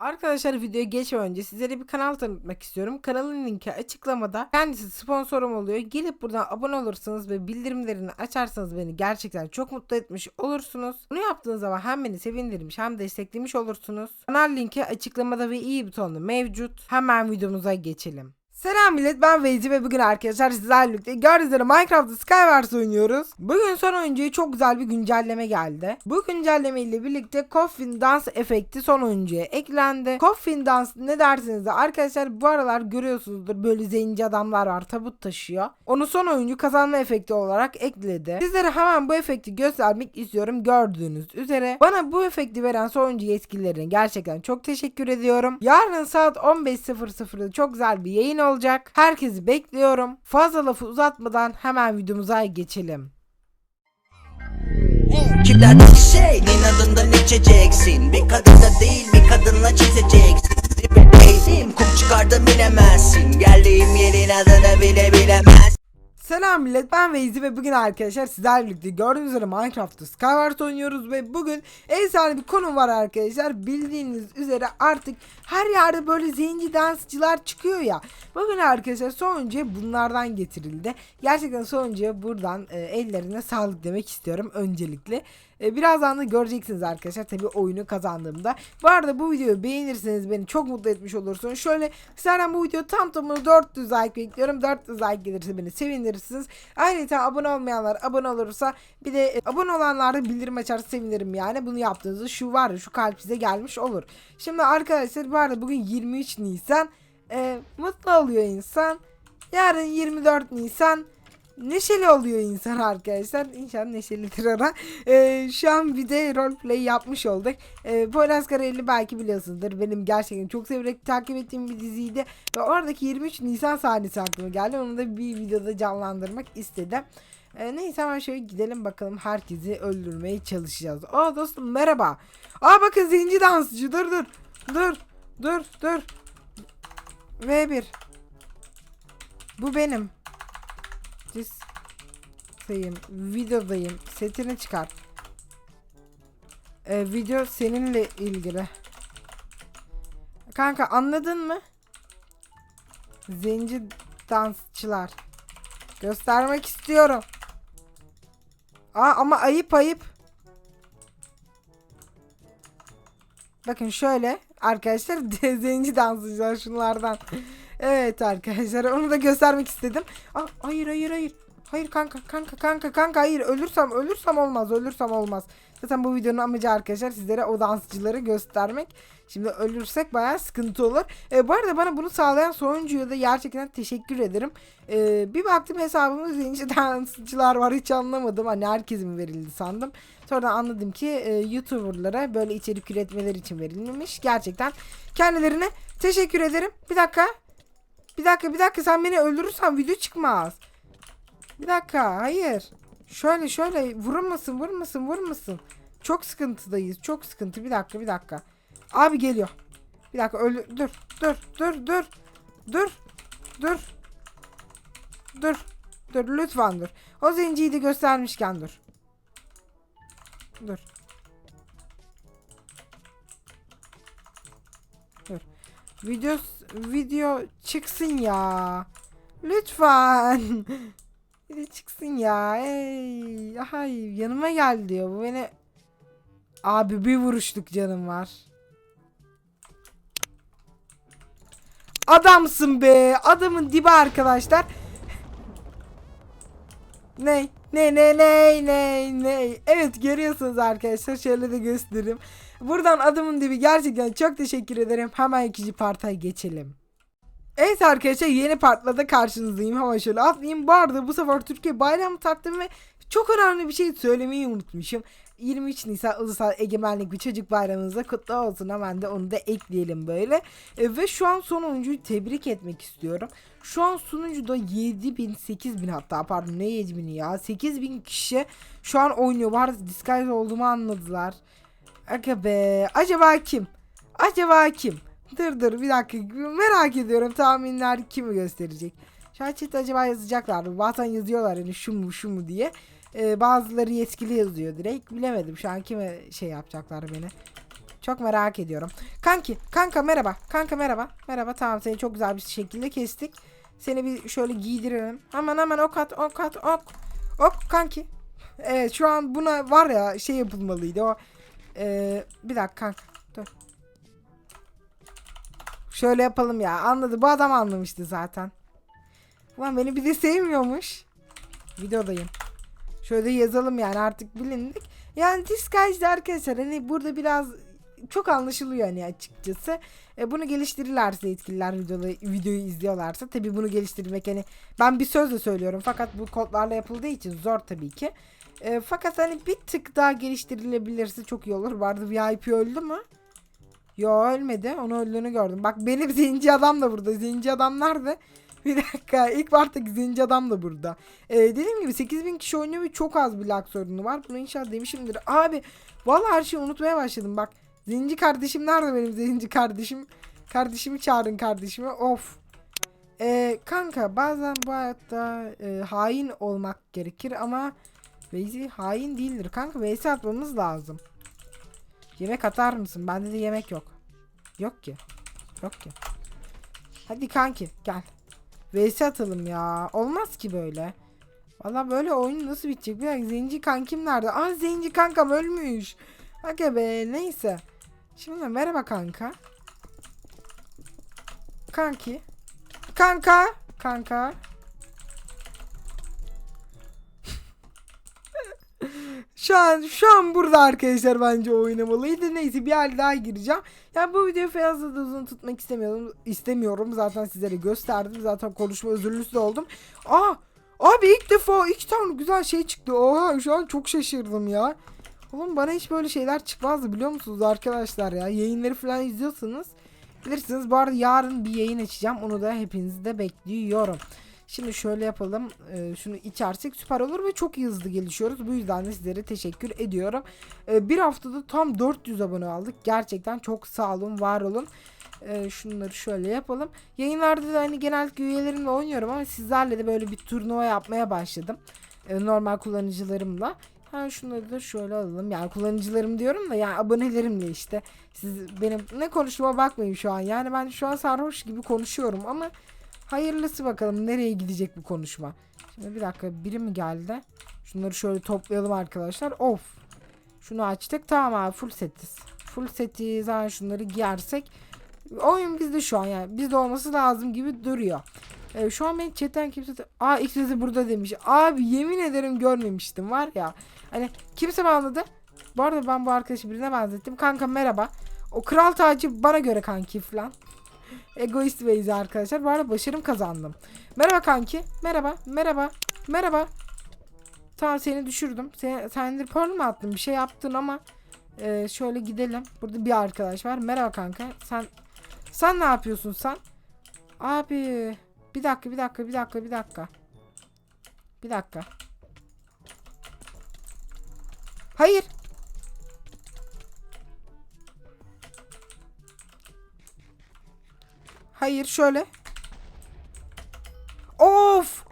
Arkadaşlar videoya geçmeden önce sizlere bir kanal tanıtmak istiyorum. Kanalın linki açıklamada. Kendisi sponsorum oluyor. Gelip buradan abone olursanız ve bildirimlerini açarsanız beni gerçekten çok mutlu etmiş olursunuz. Bunu yaptığınız zaman hem beni sevindirmiş hem desteklemiş olursunuz. Kanal linki açıklamada ve iyi butonda mevcut. Hemen videomuza geçelim. Selam millet ben Veyzi ve bugün arkadaşlar sizlerle birlikte gördüğünüz üzere Minecraft'ta Skywars oynuyoruz. Bugün son oyuncuya çok güzel bir güncelleme geldi. Bu güncelleme ile birlikte Coffin Dans efekti son oyuncuya eklendi. Coffin Dans ne dersiniz de arkadaşlar bu aralar görüyorsunuzdur böyle zenci adamlar var tabut taşıyor. Onu son oyuncu kazanma efekti olarak ekledi. Sizlere hemen bu efekti göstermek istiyorum gördüğünüz üzere. Bana bu efekti veren son oyuncu yetkililerine gerçekten çok teşekkür ediyorum. Yarın saat 15.00'da çok güzel bir yayın olacak. Herkesi bekliyorum. Fazla lafı uzatmadan hemen videomuza geçelim. Kimlerden şey inadından içeceksin? Bir kadında değil bir kadınla çizeceksin. Dibe kum çıkardım bilemezsin. Geldiğim yerin adını bile bilemez Selam millet ben Veyzi ve bugün arkadaşlar sizlerle birlikte gördüğünüz üzere Minecraft'ta Skywars oynuyoruz ve bugün efsane bir konu var arkadaşlar. Bildiğiniz üzere artık her yerde böyle zenci dansçılar çıkıyor ya. Bugün arkadaşlar sonuncuya bunlardan getirildi. Gerçekten sonuncuya buradan e, ellerine sağlık demek istiyorum öncelikle e, birazdan da göreceksiniz arkadaşlar. Tabi oyunu kazandığımda. Bu arada bu videoyu beğenirseniz beni çok mutlu etmiş olursunuz. Şöyle sizlerden bu video tam tamına 400 like bekliyorum. 400 like gelirse beni sevindirirsiniz ayrıca abone olmayanlar abone olursa bir de e, abone olanlar da bildirim açarsa sevinirim yani. Bunu yaptığınızda şu var ya, şu kalp size gelmiş olur. Şimdi arkadaşlar bu arada bugün 23 Nisan. E, mutlu oluyor insan. Yarın 24 Nisan Neşeli oluyor insan arkadaşlar. İnşallah neşelidir ona. Ee, şu an bir de roleplay yapmış olduk. Ee, Poyraz Karayel'i belki biliyorsunuzdur. Benim gerçekten çok severek takip ettiğim bir diziydi. Ve oradaki 23 Nisan sahnesi aklıma geldi. Onu da bir videoda canlandırmak istedim. Ee, neyse hemen şöyle gidelim bakalım herkesi öldürmeye çalışacağız. Aa dostum merhaba. Aa bakın zenci dansçı dur dur. Dur dur dur. V1. Bu benim. Sayım videodayım. Setini çıkar. Ee, video seninle ilgili. Kanka anladın mı? Zenci dansçılar. Göstermek istiyorum. Aa ama ayıp ayıp. Bakın şöyle arkadaşlar zenci dansçılar şunlardan. Evet arkadaşlar onu da göstermek istedim. Aa, hayır hayır hayır. Hayır kanka kanka kanka kanka hayır ölürsem ölürsem olmaz ölürsem olmaz. Zaten bu videonun amacı arkadaşlar sizlere o dansçıları göstermek. Şimdi ölürsek bayağı sıkıntı olur. E, bu arada bana bunu sağlayan sonuncuya da gerçekten teşekkür ederim. E, bir baktım hesabımda zenci dansçılar var hiç anlamadım. Hani herkesin mi verildi sandım. Sonra anladım ki e, YouTuber'lara böyle içerik üretmeleri için verilmiş. Gerçekten kendilerine teşekkür ederim. Bir dakika. Bir dakika bir dakika sen beni öldürürsen video çıkmaz. Bir dakika hayır. Şöyle şöyle vurulmasın vurulmasın vurulmasın. Çok sıkıntıdayız. Çok sıkıntı. Bir dakika bir dakika. Abi geliyor. Bir dakika öldür. Dur dur dur dur. Dur. Dur. Dur. Dur lütfen dur. O zenciyi de göstermişken dur. Dur. Dur. Video video çıksın ya. Lütfen. Video çıksın ya. Ey. Ay yanıma gel diyor. Bu beni Abi bir vuruşluk canım var. Adamsın be. Adamın dibi arkadaşlar. Ne? Ne ne ne ne ne. Evet görüyorsunuz arkadaşlar. Şöyle de göstereyim. Buradan adamın dibi gerçekten çok teşekkür ederim. Hemen ikinci parta geçelim. Evet arkadaşlar yeni partlarda karşınızdayım. Hemen şöyle atlayayım. Bu arada bu sefer Türkiye bayramı taktım ve çok önemli bir şey söylemeyi unutmuşum. 23 Nisan Ulusal Egemenlik ve Çocuk Bayramınızda kutlu olsun. Hemen de onu da ekleyelim böyle. E, ve şu an son oyuncuyu tebrik etmek istiyorum. Şu an sunucuda 7000 8000 hatta pardon ne 7000 ya 8000 kişi şu an oynuyor. Arada disguise olduğumu anladılar. Aga be acaba kim? Acaba kim? Dur dur bir dakika merak ediyorum tahminler kimi gösterecek. Chat acaba yazacaklar. Bazen yazıyorlar hani şu mu şu mu diye. Ee, bazıları yetkili yazıyor direkt. Bilemedim şu an kime şey yapacaklar beni. Çok merak ediyorum. Kanki, kanka merhaba. Kanka merhaba. Merhaba tamam seni çok güzel bir şekilde kestik. Seni bir şöyle giydirelim. Hemen hemen ok at ok at ok. Ok kanki. Evet şu an buna var ya şey yapılmalıydı o. Ee, bir dakika kanka. Şöyle yapalım ya. Anladı. Bu adam anlamıştı zaten. Ulan beni bir de sevmiyormuş. Videodayım. Şöyle yazalım yani artık bilindik. Yani Disguise'de arkadaşlar hani burada biraz çok anlaşılıyor hani açıkçası. E, bunu geliştirirlerse yetkililer videoyu, videoyu izliyorlarsa tabii bunu geliştirmek hani ben bir sözle söylüyorum fakat bu kodlarla yapıldığı için zor tabii ki. E, fakat hani bir tık daha geliştirilebilirse çok iyi olur. Vardı VIP öldü mü? Yo ölmedi. Onu öldüğünü gördüm. Bak benim zenci adam da burada. Zenci adam nerede? Bir dakika. İlk baştaki zenci adam da burada. Ee, dediğim gibi 8000 kişi oynuyor ve çok az bir lag sorunu var. Bunu inşallah demişimdir. Abi vallahi her şeyi unutmaya başladım. Bak zenci kardeşim nerede benim zenci kardeşim? Kardeşimi çağırın kardeşimi. Of. Ee, kanka bazen bu hayatta e, hain olmak gerekir ama Veyzi hain değildir. Kanka Veysi atmamız lazım. Yemek atar mısın? Bende de yemek yok. Yok ki. Yok ki. Hadi kanki gel. Vs atalım ya. Olmaz ki böyle. Valla böyle oyun nasıl bitecek? Bir dakika zenci kankim nerede? Aa zenci kankam ölmüş. Aga be neyse. Şimdi merhaba kanka. Kanki. Kanka. Kanka. Şu an şu an burada arkadaşlar bence oynamalıydı. Neyse bir hal daha gireceğim. Yani bu videoyu fazla da uzun tutmak istemiyorum. istemiyorum. Zaten sizlere gösterdim. Zaten konuşma özürlüsü de oldum. Aa! Abi ilk defa iki tane güzel şey çıktı. Oha şu an çok şaşırdım ya. Oğlum bana hiç böyle şeyler çıkmazdı biliyor musunuz arkadaşlar ya. Yayınları falan izliyorsanız bilirsiniz. Bu arada yarın bir yayın açacağım. Onu da hepinizi de bekliyorum. Şimdi şöyle yapalım. Ee, şunu içersek süper olur ve çok hızlı gelişiyoruz. Bu yüzden de sizlere teşekkür ediyorum. Ee, bir haftada tam 400 abone aldık. Gerçekten çok sağ olun, var olun. Ee, şunları şöyle yapalım. Yayınlarda da hani genellikle üyelerimle oynuyorum ama sizlerle de böyle bir turnuva yapmaya başladım. Ee, normal kullanıcılarımla. Ha şunları da şöyle alalım. Yani kullanıcılarım diyorum da yani abonelerimle işte. Siz benim ne konuştuğuma bakmayın şu an. Yani ben şu an sarhoş gibi konuşuyorum ama Hayırlısı bakalım nereye gidecek bu konuşma. Şimdi bir dakika biri mi geldi? Şunları şöyle toplayalım arkadaşlar. Of. Şunu açtık. Tamam abi full setiz. Full setiz. Ha şunları giyersek. Oyun bizde şu an yani. Bizde olması lazım gibi duruyor. Ee, şu an beni chatten kimse... Aa X'de burada demiş. Abi yemin ederim görmemiştim var ya. Hani kimse mi anladı? Bu arada ben bu arkadaşı birine benzettim. Kanka merhaba. O kral tacı bana göre kanki falan. Egoist Waze arkadaşlar. Bu arada başarım kazandım. Merhaba kanki. Merhaba. Merhaba. Merhaba. Tamam seni düşürdüm. Sen, sendir pearl mı attın? Bir şey yaptın ama e, şöyle gidelim. Burada bir arkadaş var. Merhaba kanka. Sen sen ne yapıyorsun sen? Abi bir dakika bir dakika bir dakika bir dakika. Bir dakika. Hayır. Hayır şöyle. Of.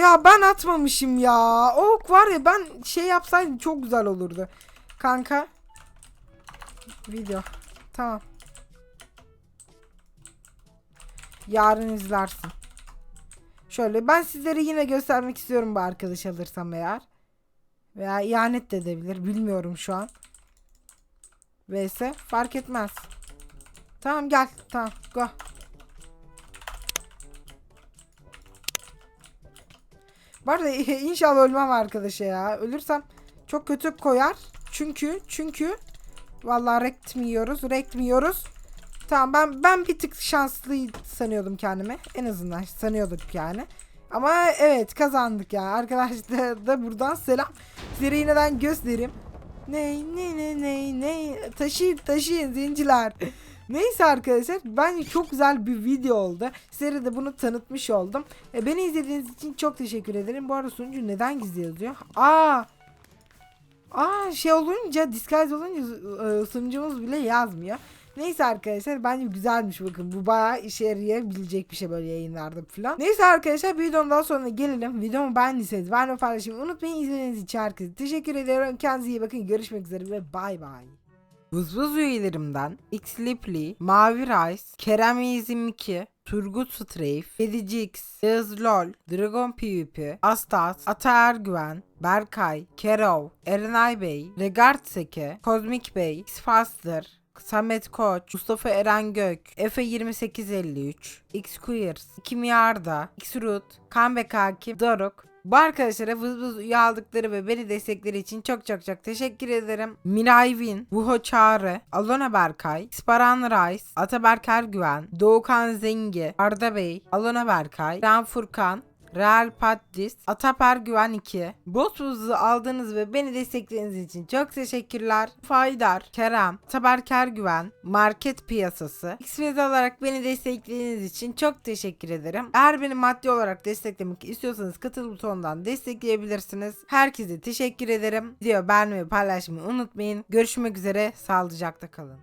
Ya ben atmamışım ya. Ok var ya ben şey yapsaydım çok güzel olurdu. Kanka. Video. Tamam. Yarın izlersin. Şöyle ben sizlere yine göstermek istiyorum bu arkadaş alırsam eğer. Veya ihanet de edebilir. Bilmiyorum şu an. Vs fark etmez. Tamam gel. Tamam go. Bu arada inşallah ölmem arkadaşa ya. Ölürsem çok kötü koyar. Çünkü çünkü vallahi rekt mi yiyoruz? Rekt mi yiyoruz? Tamam ben ben bir tık şanslı sanıyordum kendimi. En azından sanıyorduk yani. Ama evet kazandık ya. Arkadaşlar da buradan selam. Size yineden göstereyim. Ney ne ne ne ne taşıyın taşıyın zinciler. Neyse arkadaşlar bence çok güzel bir video oldu. Sizlere de bunu tanıtmış oldum. E, beni izlediğiniz için çok teşekkür ederim. Bu arada sunucu neden gizli yazıyor? Aa! Aa şey olunca disguise olunca e, sunucumuz bile yazmıyor. Neyse arkadaşlar bence güzelmiş bakın. Bu bayağı işe yarayabilecek bir şey böyle yayınlarda falan. Neyse arkadaşlar bir videonun daha sonuna gelelim. Videomu beğendiyseniz beğenmeyi paylaşmayı unutmayın. İzlediğiniz için herkese teşekkür ederim. Kendinize iyi bakın. Görüşmek üzere ve bay bay. Vız Vız üyelerimden Xlipli, Mavi Rice, Kerem 22, Turgut Strafe, Fedicix, Yağız LOL, Dragon PvP, Astas, Ata Ergüven, Berkay, Kerov, Erenay Bey, Regard Seke, Kozmik Bey, X-Faster, Samet Koç, Mustafa Eren Gök, Efe 2853, X Queers, Kimyarda, X Root, Comeback Hakim, Doruk, bu arkadaşlara vız vız üye ve beni destekleri için çok çok çok teşekkür ederim. Miray Win, Vuho Çağrı, Alona Berkay, Sparan Rice, Ataberk Ergüven, Doğukan Zengi, Arda Bey, Alona Berkay, Can Furkan, Real Paddis, Ataper Güven 2. Boss Buzz'u aldığınız ve beni desteklediğiniz için çok teşekkürler. Faydar, Kerem, Ataberker Güven, Market Piyasası. Xfed olarak beni desteklediğiniz için çok teşekkür ederim. Eğer beni maddi olarak desteklemek istiyorsanız katıl butonundan destekleyebilirsiniz. Herkese teşekkür ederim. Video beğenmeyi paylaşmayı unutmayın. Görüşmek üzere. Sağlıcakla kalın.